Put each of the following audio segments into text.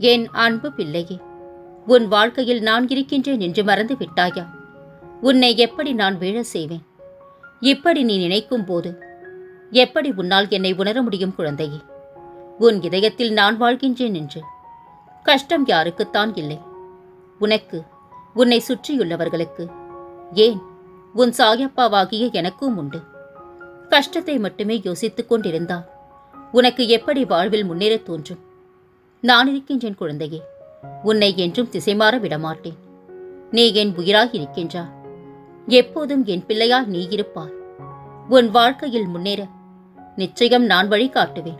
என் அன்பு பிள்ளையே உன் வாழ்க்கையில் நான் இருக்கின்றேன் என்று மறந்து விட்டாயா? உன்னை எப்படி நான் வீழ செய்வேன்? இப்படி நீ நினைக்கும் போது எப்படி உன்னால் என்னை உணர முடியும் குழந்தையே? உன் இதயத்தில் நான் வாழ்கின்றேன் என்று கஷ்டம் யாருக்குத்தான் இல்லை. உனக்கு உன்னை சுற்றியுள்ளவர்களுக்கு ஏன் உன் சாயப்பாவாகிய எனக்கும் உண்டு? கஷ்டத்தை மட்டுமே யோசித்துக் கொண்டிருந்தால் உனக்கு எப்படி வாழ்வில் முன்னேறத் தோன்றும்? நான் இருக்கின்றேன் குழந்தையே. உன்னை என்றும் திசைமாற விடமாட்டேன். நீ என் உயிராய் இருக்கின்றாய். எப்போதும் என் பிள்ளையாய் நீ இருப்பாய். உன் வாழ்க்கையில் முன்னேற நிச்சயம் நான் வழி காட்டுவேன்.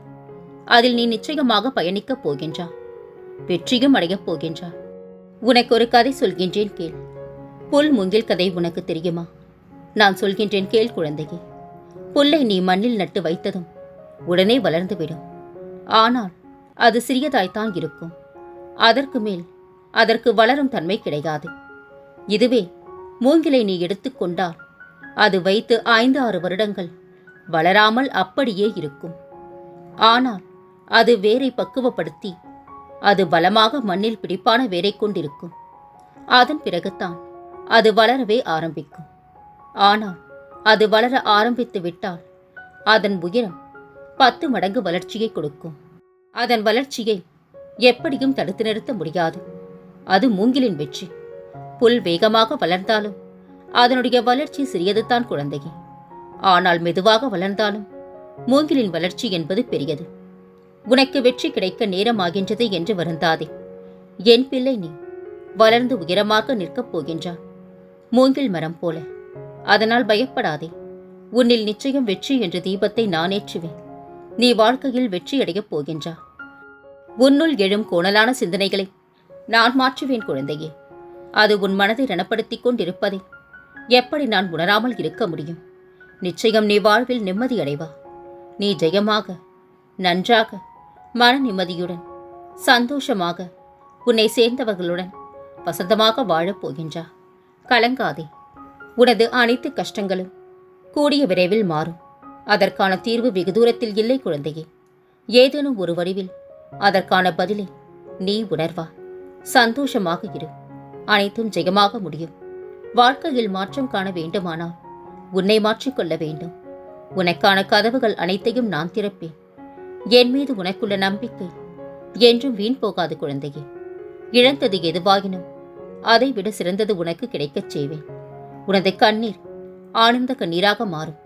அதில் நீ நிச்சயமாக பயணிக்கப் போகின்றா வெற்றியும் அடையப் போகின்றா உனக்கு ஒரு கதை சொல்கின்றேன் கேள். புல் முங்கில் கதை உனக்கு தெரியுமா? நான் சொல்கின்றேன் கேள் குழந்தையே. புல்லை நீ மண்ணில் நட்டு வைத்ததும் உடனே வளர்ந்துவிடும். ஆனால் அது சிறியதாய்த்தான் இருக்கும். அதற்கு மேல் அதற்கு வளரும் தன்மை கிடையாது. இதுவே மூங்கிலை நீ எடுத்துக்கொண்டால் அது வைத்து ஐந்து ஆறு வருடங்கள் வளராமல் அப்படியே இருக்கும். ஆனால் அது வேரை பக்குவப்படுத்தி அது பலமாக மண்ணில் பிடிப்பான வேரை கொண்டிருக்கும். அதன் பிறகுதான் அது வளரவே ஆரம்பிக்கும். ஆனால் அது வளர ஆரம்பித்து விட்டால் அதன் உயரம் பத்து மடங்கு வளர்ச்சியை கொடுக்கும். அதன் வளர்ச்சியை எப்படியும் தடுத்து நிறுத்த முடியாது. அது மூங்கிலின் வெற்றி. புல் வேகமாக வளர்ந்தாலும் அதனுடைய வளர்ச்சி சிறியதுதான் குழந்தையே. ஆனால் மெதுவாக வளர்ந்தாலும் மூங்கிலின் வளர்ச்சி என்பது பெரியது. உனக்கு வெற்றி கிடைக்க நேரமாகின்றது என்று வருந்தாதே. என் பிள்ளை நீ வளர்ந்து உயரமாக நிற்கப் போகின்றாய். மூங்கில் மரம் போல. அதனால் பயப்படாதே. உன்னில் நிச்சயம் வெற்றி என்ற தீபத்தை நான் ஏற்றுவேன். நீ வாழ்க்கையில் வெற்றியடையப் போகின்றா உன்னுள் எழும் கோணலான சிந்தனைகளை நான் மாற்றுவேன் குழந்தையே. அது உன் மனதை ரணப்படுத்திக் கொண்டிருப்பதை எப்படி நான் உணராமல் இருக்க முடியும்? நிச்சயம் நீ வாழ்வில் நிம்மதி அடைவா. நீ ஜெயமாக நன்றாக மன நிம்மதியுடன் சந்தோஷமாக உன்னை சேர்ந்தவர்களுடன் வசந்தமாக வாழப் போகின்றா. கலங்காதே. உனது அனைத்து கஷ்டங்களும் கூடிய விரைவில் மாறும். அதற்கான தீர்வு வெகு தூரத்தில் இல்லை குழந்தையே. ஏதேனும் ஒரு வடிவில் அதற்கான பதிலை நீ உணர்வா? சந்தோஷமாக இரு. அனைத்தும் ஜெயமாக முடியும். வாழ்க்கையில் மாற்றம் காண வேண்டுமானால் உன்னை மாற்றிக்கொள்ள வேண்டும். உனக்கான கதவுகள் அனைத்தையும் நான் திறப்பேன். என் மீது உனக்குள்ள நம்பிக்கை என்றும் வீண் போகாது குழந்தையே. இழந்தது எதுவாகினும் அதை விட சிறந்தது உனக்கு கிடைக்கச் செய்வேன். உனது கண்ணீர் ஆனந்த கண்ணீராக மாறும்.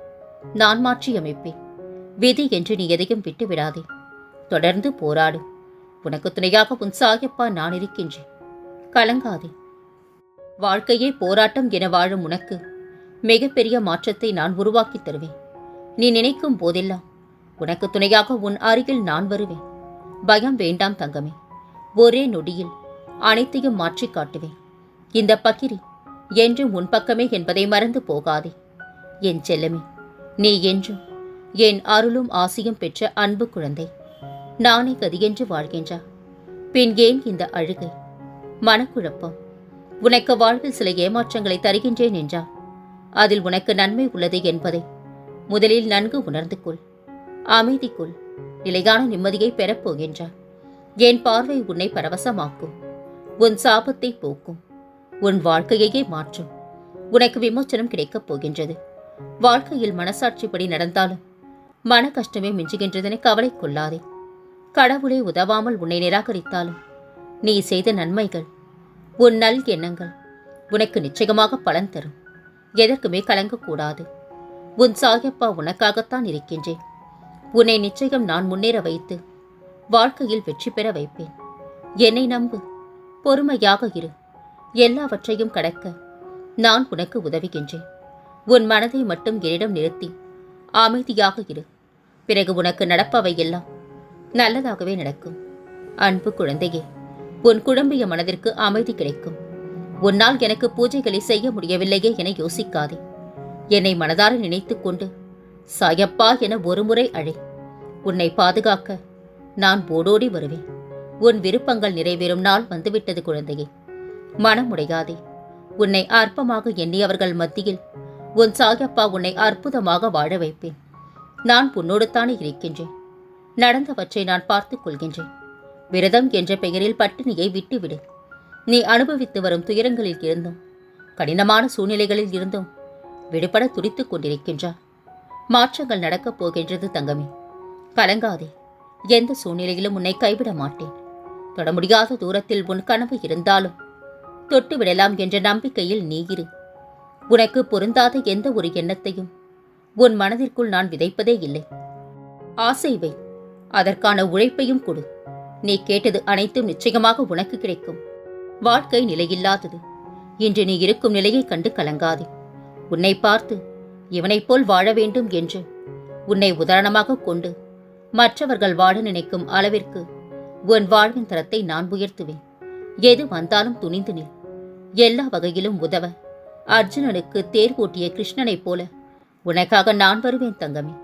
நான் மாற்றி அமைப்பேன் விதி என்று நீ எதையும் விட்டு விடாதே தொடர்ந்து போராடு. உனக்கு துணையாக உன் சாயப்பா நான் இருக்கின்றேன். கலங்காதே. வாழ்க்கையே போராட்டம் என வாழும் உனக்கு மிகப்பெரிய மாற்றத்தை நான் உருவாக்கித் தருவேன். நீ நினைக்கும் போதெல்லாம் உனக்கு துணையாக உன் அருகில் நான் வருவேன். பயம் வேண்டாம் தங்கமே. ஒரே நொடியில் அனைத்தையும் மாற்றிக் காட்டுவேன். இந்த பக்கிரி என்றும் உன் பக்கமே என்பதை மறந்து போகாதே. என் செல்லமே நீ என்றும் என் அருளும் ஆசியும் பெற்ற அன்பு குழந்தை. நானே கதியென்று வாழ்கின்றா? பின் ஏன் இந்த அழுகை? மனக்குழப்பம். உனக்கு வாழ்வில் சில ஏமாற்றங்களை தருகின்றேன் என்றா? அதில் உனக்கு நன்மை உள்ளது என்பதை முதலில் நன்கு உணர்ந்து கொள். அமைதிக்குள் நிலையான நிம்மதியை பெறப்போகின்றார் என் பார்வை உன்னை பரவசமாக்கும். உன் சாபத்தை போக்கும். உன் வாழ்க்கையையே மாற்றும். உனக்கு விமோச்சனம் கிடைக்கப் போகின்றது. வாழ்க்கையில் மனசாட்சிப்படி நடந்தாலும் மன கஷ்டமே மிஞ்சுகின்றதென கவலை கொள்ளாதே. கடவுளே உதவாமல் உன்னை நிராகரித்தாலும் நீ செய்த நன்மைகள் உன் நல் எண்ணங்கள் உனக்கு நிச்சயமாக பலன் தரும். எதற்குமே கலங்கக்கூடாது. உன் சாயப்பா உனக்காகத்தான் இருக்கின்றேன். உன்னை நிச்சயம் நான் முன்னேற வைத்து வாழ்க்கையில் வெற்றி பெற வைப்பேன். என்னை நம்பு பொறுமையாக இரு. எல்லாவற்றையும் கடக்க நான் உனக்கு உதவுகின்றேன். உன் மனதை மட்டும் என்னிடம் நிறுத்தி அமைதியாக இரு. பிறகு உனக்கு நடப்பவை எல்லாம் நல்லதாகவே நடக்கும். அன்பு குழந்தையே உன் குழம்பிய மனதிற்கு அமைதி கிடைக்கும். உன்னால் எனக்கு பூஜைகளை செய்ய முடியவில்லையே என யோசிக்காதே. என்னை மனதார நினைத்து கொண்டு சாயப்பா என ஒருமுறை அழை உன்னை பாதுகாக்க நான் ஓடோடி வருவேன். உன் விருப்பங்கள் நிறைவேறும் நாள் வந்துவிட்டது குழந்தையே. மனம் உடையாதே உன்னை அற்பமாக எண்ணியவர்கள் மத்தியில் உன் சாயப்பா உன்னை அற்புதமாக வாழ வைப்பேன். நான் உன்னோடுத்தானே இருக்கின்றேன். நடந்தவற்றை நான் பார்த்துக் கொள்கின்றேன். விரதம் என்ற பெயரில் பட்டினியை விட்டுவிடு. நீ அனுபவித்து வரும் துயரங்களில் இருந்தும் கடினமான சூழ்நிலைகளில் இருந்தும் விடுபட துடித்துக் கொண்டிருக்கின்றார் மாற்றங்கள் நடக்கப் போகின்றது தங்கமே. கலங்காதே. எந்த சூழ்நிலையிலும் உன்னை கைவிட மாட்டேன். தொட முடியாத தூரத்தில் உன் கனவு இருந்தாலும் தொட்டு விடலாம் என்ற நம்பிக்கையில் நீ இரு. உனக்கு பொருந்தாத எந்த ஒரு எண்ணத்தையும் உன் மனதிற்குள் நான் விதைப்பதே இல்லை. ஆசை வை. அதற்கான உழைப்பையும் கொடு. நீ கேட்டது அனைத்தும் நிச்சயமாக உனக்கு கிடைக்கும். வாழ்க்கை நிலையில்லாதது. இன்று நீ இருக்கும் நிலையை கண்டு கலங்காதே. உன்னை பார்த்து இவனைப் போல் வாழ வேண்டும் என்று உன்னை உதாரணமாக கொண்டு மற்றவர்கள் வாழ நினைக்கும் அளவிற்கு உன் வாழ்வின் தரத்தை நான் உயர்த்துவேன். எது வந்தாலும் துணிந்து நில். எல்லா வகையிலும் உதவ. அர்ஜுனனுக்கு தேர் பூட்டிய கிருஷ்ணனைப் போல உனக்காக நான் வருவேன் தங்கமே.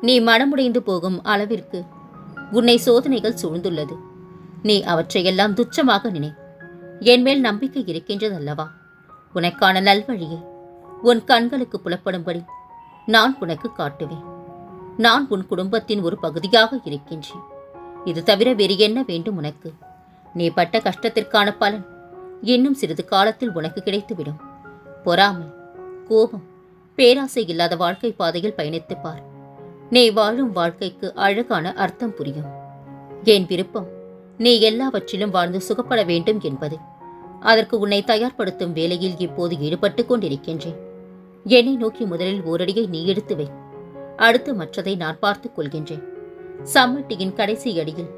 நீ மனமுடைந்து போகும் அளவிற்கு உன்னை சோதனைகள் சூழ்ந்துள்ளது. நீ அவற்றையெல்லாம் துச்சமாக நினை. என் மேல் நம்பிக்கை இருக்கின்றதல்லவா? உனக்கான நல்வழியை. உன் கண்களுக்கு புலப்படும்படி நான் உனக்கு காட்டுவேன். நான் உன் குடும்பத்தின் ஒரு பகுதியாக இருக்கின்றேன். இது தவிர வேறு என்ன வேண்டும் உனக்கு? நீ பட்ட கஷ்டத்திற்கான பலன் இன்னும் சிறிது காலத்தில் உனக்கு கிடைத்துவிடும். பொறாமை கோபம் பேராசை இல்லாத வாழ்க்கை பாதையில் பயணித்துப் பார். நீ வாழும் வாழ்க்கைக்கு அழகான அர்த்தம் புரியும். என் விருப்பம் நீ எல்லாவற்றிலும் வாழ்ந்து சுகப்பட வேண்டும் என்பது. அதற்கு உன்னை தயார்படுத்தும் வேலையில் இப்போது ஈடுபட்டு கொண்டிருக்கின்றேன். என்னை நோக்கி முதலில் ஓரடியை நீ எடுத்து வை. அடுத்து மற்றதை நான் பார்த்துக் கொள்கின்றேன். சம்மட்டியின் கடைசி அடியில்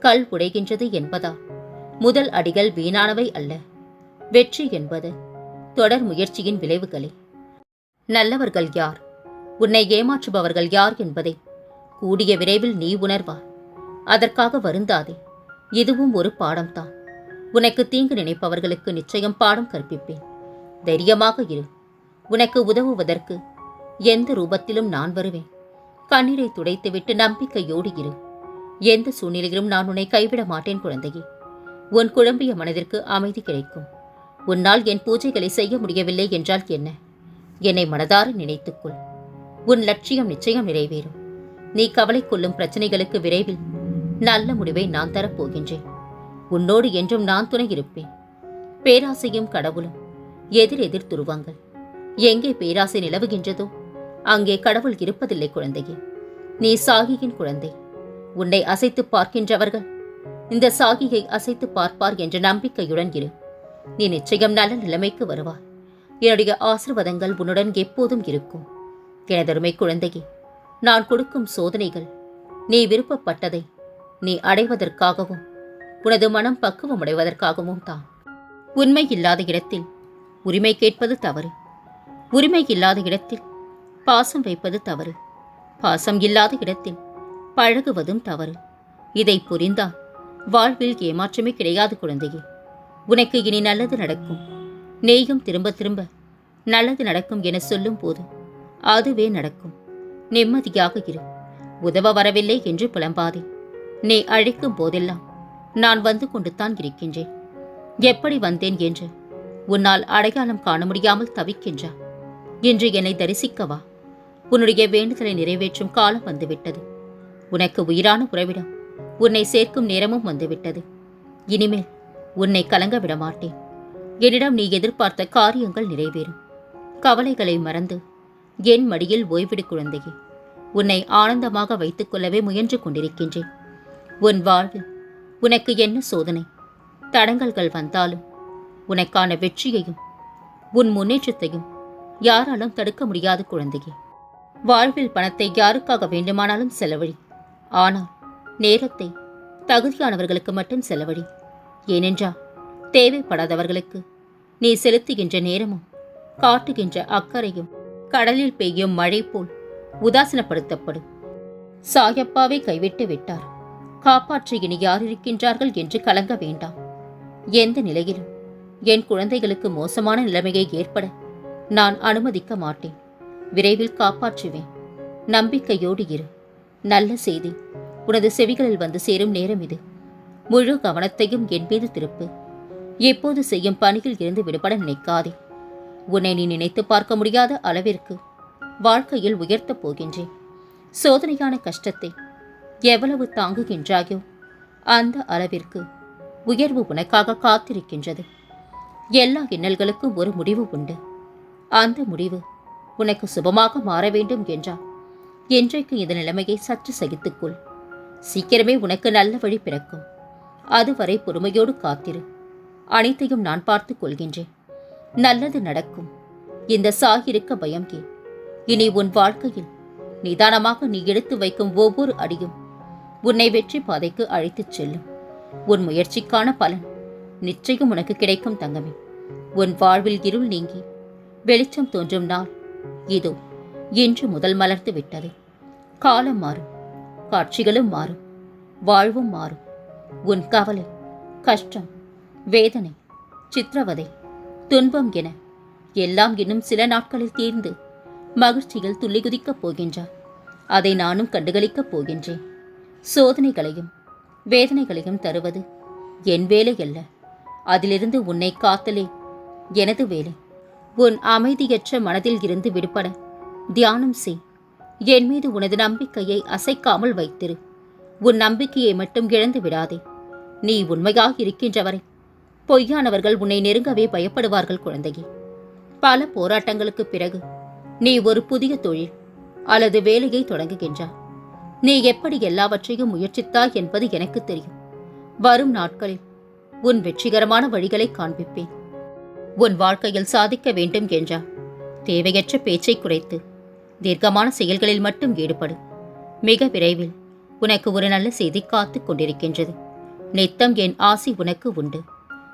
கல் உடைகின்றது என்பதா? முதல் அடிகள் வீணானவை அல்ல. வெற்றி என்பது தொடர் முயற்சியின் விளைவுகளே. நல்லவர்கள் யார்? உன்னை ஏமாற்றுபவர்கள் யார் என்பதை. கூடிய விரைவில் நீ உணர்வார் அதற்காக வருந்தாதே. இதுவும் ஒரு பாடம்தான். உனக்கு தீங்கு நினைப்பவர்களுக்கு நிச்சயம் பாடம் கற்பிப்பேன். தைரியமாக இரு. உனக்கு உதவுவதற்கு எந்த ரூபத்திலும் நான் வருவேன். கண்ணீரை துடைத்துவிட்டு நம்பிக்கையோடு இரு. எந்த சூழ்நிலையிலும் நான் உன்னை கைவிட மாட்டேன் குழந்தையே. உன் குழம்பிய மனதிற்கு அமைதி கிடைக்கும். உன்னால் என் பூஜைகளை செய்ய முடியவில்லை என்றால் என்ன? என்னை மனதார நினைத்துக்கொள். உன் லட்சியம் நிச்சயம் நிறைவேறும். நீ கவலை கொள்ளும் பிரச்சனைகளுக்கு விரைவில் நல்ல முடிவை நான் தரப்போகின்றேன். உன்னோடு என்றும் நான் துணை இருப்பேன். பேராசையும் கடவுளும் எதிர் எதிர் துருவாங்கள். எங்கே பேராசை நிலவுகின்றதோ அங்கே கடவுள் இருப்பதில்லை குழந்தையே. நீ சாகியின் குழந்தை. உன்னை அசைத்து பார்க்கின்றவர்கள் இந்த சாகியை அசைத்து பார்ப்பார் என்ற நம்பிக்கையுடன் இரு. நீ நிச்சயம் நல்ல நிலைமைக்கு வருவார் என்னுடைய ஆசிர்வாதங்கள் உன்னுடன் எப்போதும் இருக்கும். எனதருமை குழந்தையே நான் கொடுக்கும் சோதனைகள் நீ விருப்பப்பட்டதை நீ அடைவதற்காகவும் உனது மனம் பக்குவம் அடைவதற்காகவும் தான். உண்மை இல்லாத இடத்தில் உரிமை கேட்பது தவறு. உரிமை இல்லாத இடத்தில் பாசம் வைப்பது தவறு. பாசம் இல்லாத இடத்தில் பழகுவதும் தவறு. இதை புரிந்தால் வாழ்வில் ஏமாற்றமே கிடையாது குழந்தையே. உனக்கு இனி நல்லது நடக்கும். நீயும் திரும்ப திரும்ப நல்லது நடக்கும் என சொல்லும் போது அதுவே நடக்கும். நிம்மதியாக இரு. உதவ வரவில்லை என்று புலம்பாதே. நீ அழைக்கும் போதெல்லாம் நான் வந்து கொண்டு தான் இருக்கின்றேன். எப்படி வந்தேன் என்று உன்னால் அடையாளம் காண முடியாமல் தவிக்கின்றா? இன்று என்னை தரிசிக்கவா உன்னுடைய வேண்டுதலை நிறைவேற்றும் காலம் வந்துவிட்டது. உனக்கு உயிரான உறவிடம் உன்னை சேர்க்கும் நேரமும் வந்துவிட்டது. இனிமேல் உன்னை கலங்க விட மாட்டேன் என்னிடம் நீ எதிர்பார்த்த காரியங்கள் நிறைவேறும். கவலைகளை மறந்து என் மடியில் ஓய்விடு குழந்தையே. உன்னை ஆனந்தமாக வைத்துக் கொள்ளவே முயன்று கொண்டிருக்கின்றேன். உன் வாழ்வில் உனக்கு என்ன சோதனை? தடங்கல்கள் வந்தாலும் உனக்கான வெற்றியையும் உன் முன்னேற்றத்தையும் யாராலும் தடுக்க முடியாது குழந்தையே. வாழ்வில் பணத்தை யாருக்காக வேண்டுமானாலும் செலவழி. ஆனால் நேரத்தை தகுதியானவர்களுக்கு மட்டும் செலவழி. ஏனென்றால் தேவைப்படாதவர்களுக்கு நீ செலுத்துகின்ற நேரமும் காட்டுகின்ற அக்கறையும் கடலில் பெய்யும் மழை போல் உதாசீனப்படுத்தப்படும். சாயப்பாவை கைவிட்டு விட்டார். காப்பாற்ற இனி யார் இருக்கின்றார்கள் என்று கலங்க வேண்டாம். எந்த நிலையிலும் என் குழந்தைகளுக்கு மோசமான நிலைமையை ஏற்பட நான் அனுமதிக்க மாட்டேன். விரைவில் காப்பாற்றுவேன். நம்பிக்கையோடு இரு. நல்ல செய்தி. உனது செவிகளில் வந்து சேரும் நேரம் இது. முழு கவனத்தையும் என் மீது திருப்பு. எப்போது செய்யும் பணியில் இருந்து விடுபட நினைக்காதே. உன்னை நீ நினைத்து பார்க்க முடியாத அளவிற்கு வாழ்க்கையில் உயர்த்தப் போகின்றேன். சோதனையான கஷ்டத்தை எவ்வளவு தாங்குகின்றாயோ அந்த அளவிற்கு உயர்வு உனக்காக காத்திருக்கின்றது. எல்லா இன்னல்களுக்கும் ஒரு முடிவு உண்டு. அந்த முடிவு உனக்கு சுபமாக மாற வேண்டும் என்றால் இன்றைக்கு இந்த நிலைமையை சற்று சகித்துக்கொள். சீக்கிரமே உனக்கு நல்ல வழி பிறக்கும். அதுவரை பொறுமையோடு காத்திரு. அனைத்தையும் நான் பார்த்துக் கொள்கின்றேன். நல்லது நடக்கும். இந்த சாகிருக்க பயம் கே. இனி உன் வாழ்க்கையில் நிதானமாக நீ எடுத்து வைக்கும் ஒவ்வொரு அடியும் உன்னை வெற்றி பாதைக்கு அழைத்துச் செல்லும். உன் முயற்சிக்கான பலன் நிச்சயம் உனக்கு கிடைக்கும் தங்கமே. உன் வாழ்வில் இருள் நீங்கி வெளிச்சம் தோன்றும் நாள். இதோ இன்று முதல் மலர்ந்து விட்டது. காலம் மாறும் காட்சிகளும் மாறும் வாழ்வும் மாறும். உன் கவலை கஷ்டம் வேதனை சித்திரவதை துன்பம் என. எல்லாம் இன்னும் சில நாட்களில் தீர்ந்து மகிழ்ச்சியில் துள்ளி குதிக்கப் போகின்றார். அதை நானும் கண்டுகளிக்கப் போகின்றேன். சோதனைகளையும் வேதனைகளையும் தருவது என் வேலை அல்ல. அதிலிருந்து உன்னை காத்தலே எனது வேலை. உன் அமைதியற்ற மனதில் இருந்து விடுபட தியானம் செய். என் மீது உனது நம்பிக்கையை அசைக்காமல் வைத்திரு. உன் நம்பிக்கையை மட்டும் இழந்து விடாதே. நீ உண்மையாக இருக்கின்றவரை. பொய்யானவர்கள் உன்னை நெருங்கவே பயப்படுவார்கள் குழந்தையே. பல போராட்டங்களுக்கு பிறகு நீ ஒரு புதிய தொழில் அல்லது வேலையை தொடங்குகின்றாய். நீ எப்படி எல்லாவற்றையும் முயற்சித்தாய் என்பது எனக்கு தெரியும். வரும் நாட்களில் உன் வெற்றிகரமான வழிகளை காண்பிப்பேன். உன் வாழ்க்கையில் சாதிக்க வேண்டும் என்றால் தேவையற்ற பேச்சை குறைத்து தீர்க்கமான செயல்களில் மட்டும் ஈடுபடு. மிக விரைவில் உனக்கு ஒரு நல்ல செய்தி காத்துக் கொண்டிருக்கின்றது. நித்தம் என் ஆசி உனக்கு உண்டு.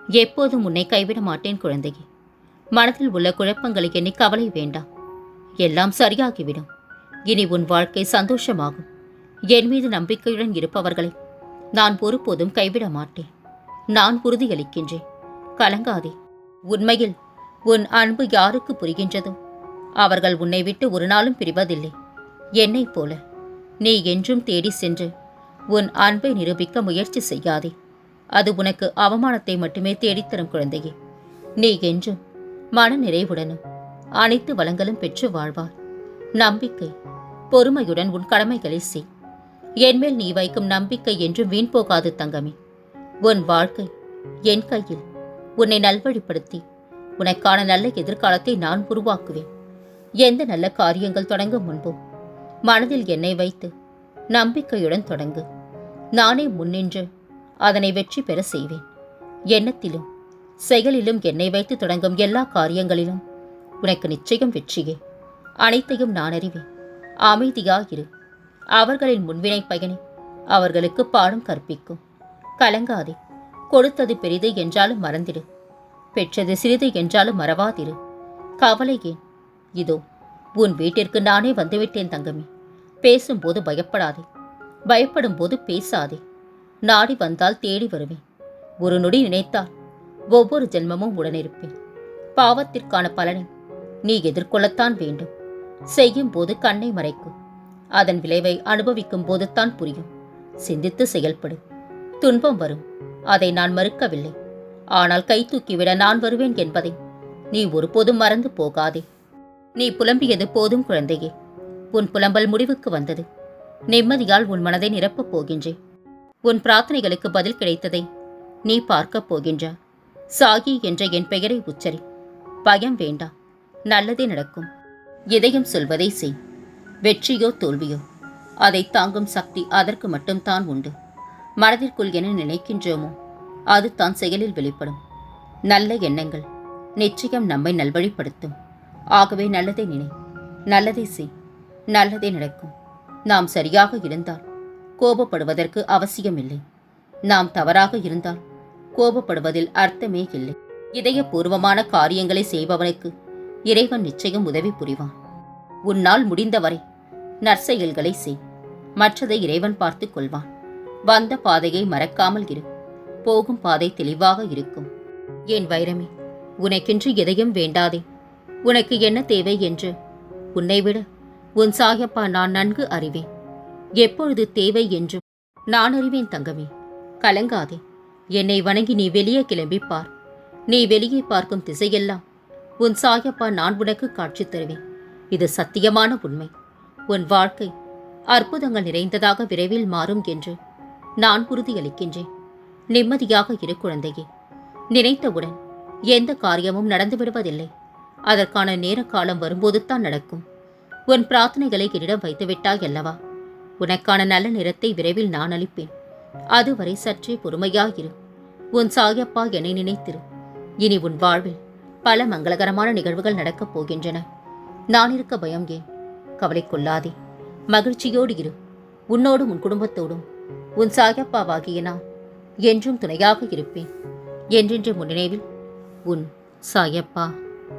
எப்போதும் உன்னை கைவிட மாட்டேன் குழந்தையே. மனதில் உள்ள குழப்பங்களை எண்ணி கவலை வேண்டாம் எல்லாம் சரியாகிவிடும். இனி உன் வாழ்க்கை சந்தோஷமாகும். என் மீது நம்பிக்கையுடன் இருப்பவர்களை நான் ஒருபோதும் கைவிட மாட்டேன். நான் உறுதியளிக்கின்றேன். கலங்காதே. உண்மையில் உன் அன்பு யாருக்கு புரிகின்றதோ? அவர்கள் உன்னை விட்டு ஒரு நாளும் பிரிவதில்லை. என்னைப் போல. நீ என்றும் தேடி சென்று உன் அன்பை நிரூபிக்க முயற்சி செய்யாதே. அது உனக்கு அவமானத்தை மட்டுமே தேடித்தரும் குழந்தையே. நீ என்றும் மன நிறைவுடனும் அனைத்து வளங்களும் பெற்று வாழ்வார் நம்பிக்கை பொறுமையுடன் உன் கடமைகளை செய். என்மேல் நீ வைக்கும் நம்பிக்கை என்றும் வீண் போகாது தங்கமே. உன் வாழ்க்கை என் கையில் உன்னை நல்வழிப்படுத்தி உனக்கான நல்ல எதிர்காலத்தை நான் உருவாக்குவேன். எந்த நல்ல காரியங்கள் தொடங்கும் முன்போ மனதில் என்னை வைத்து நம்பிக்கையுடன் தொடங்கு. நானே முன்னின்று அதனை வெற்றி பெற செய்வேன். எண்ணத்திலும் செயலிலும் என்னை வைத்து தொடங்கும் எல்லா காரியங்களிலும் உனக்கு நிச்சயம் வெற்றியே. அனைத்தையும் நான் அறிவேன். அமைதியாயிரு. அவர்களின் முன்வினை பயனை. அவர்களுக்கு பாடம் கற்பிக்கும். கலங்காதே. கொடுத்தது பெரிது என்றாலும் மறந்திடு பெற்றது சிறிது என்றாலும் மறவாதிரு. கவலை ஏன்? இதோ உன் வீட்டிற்கு நானே வந்துவிட்டேன் தங்கமே. பேசும்போது பயப்படாதே. பயப்படும் போது பேசாதே. நாடி வந்தால் தேடி வருவேன். ஒரு நொடி நினைத்தால் ஒவ்வொரு ஜென்மமும் உடனிருப்பேன். பாவத்திற்கான பலனை நீ எதிர்கொள்ளத்தான் வேண்டும். செய்யும் போது கண்ணை மறைக்கும். அதன் விளைவை அனுபவிக்கும் போதுதான் புரியும். சிந்தித்து செயல்படு. துன்பம் வரும். அதை நான் மறுக்கவில்லை. ஆனால் கை தூக்கிவிட நான் வருவேன் என்பதை நீ ஒருபோதும் மறந்து போகாதே. நீ புலம்பியது போதும் குழந்தையே. உன் புலம்பல் முடிவுக்கு வந்தது. நிம்மதியால் உன் மனதை நிரப்பப் போகின்றேன். உன் பிரார்த்தனைகளுக்கு பதில் கிடைத்ததை நீ பார்க்கப் போகின்ற. சாகி என்ற என் பெயரை உச்சரி. பயம் வேண்டாம் நல்லதே நடக்கும். எதையும் சொல்வதை செய். வெற்றியோ தோல்வியோ அதை தாங்கும் சக்தி அதற்கு மட்டும்தான் உண்டு. மனதிற்குள் என்ன நினைக்கின்றோமோ அது தான் செயலில் வெளிப்படும். நல்ல எண்ணங்கள் நிச்சயம் நம்மை நல்வழிப்படுத்தும். ஆகவே நல்லதை நினை நல்லதை செய் நல்லதே நடக்கும். நாம் சரியாக இருந்தால் கோபப்படுவதற்கு அவசியமில்லை. நாம் தவறாக இருந்தால் கோபப்படுவதில் அர்த்தமே இல்லை. இதயபூர்வமான காரியங்களை செய்பவனுக்கு இறைவன் நிச்சயம் உதவி புரிவான். உன்னால் முடிந்தவரை நற்செயல்களை செய். மற்றதை இறைவன் பார்த்துக் கொள்வான். வந்த பாதையை மறக்காமல் இரு. போகும் பாதை தெளிவாக இருக்கும். என் வைரமே உனக்கென்று எதையும் வேண்டாதே. உனக்கு என்ன தேவை என்று உன்னை விட உன் சாயப்பா நான் நன்கு அறிவேன். எப்பொழுது தேவை என்றும் நான் அறிவேன் தங்கமே கலங்காதே. என்னை வணங்கி நீ வெளியே கிளம்பிப்பார். நீ வெளியே பார்க்கும் திசையெல்லாம் உன் சாயப்பா நான் உனக்கு காட்சி தருவேன். இது சத்தியமான உண்மை. உன் வாழ்க்கை அற்புதங்கள் நிறைந்ததாக விரைவில் மாறும் என்று நான் உறுதியளிக்கின்றேன். நிம்மதியாக இரு குழந்தையே நினைத்தவுடன் எந்த காரியமும் நடந்துவிடுவதில்லை அதற்கான நேர காலம் வரும்போது தான் நடக்கும். உன் பிரார்த்தனைகளை என்னிடம் வைத்துவிட்டாய் அல்லவா? உனக்கான நல்ல நிறத்தை விரைவில் நான் அளிப்பேன். அதுவரை சற்றே பொறுமையாயிரு. உன் சாயப்பா என்னை நினைத்திரு. இனி உன் வாழ்வில் பல மங்களகரமான நிகழ்வுகள் நடக்கப் போகின்றன. நான் இருக்க பயம் ஏன்? கவலை கொள்ளாதே. மகிழ்ச்சியோடு இரு. உன்னோடும் உன் குடும்பத்தோடும். உன் சாயப்பாவாகிய நான் என்றும் துணையாக இருப்பேன். என்றென்று முன்னினைவில் உன் சாயப்பா.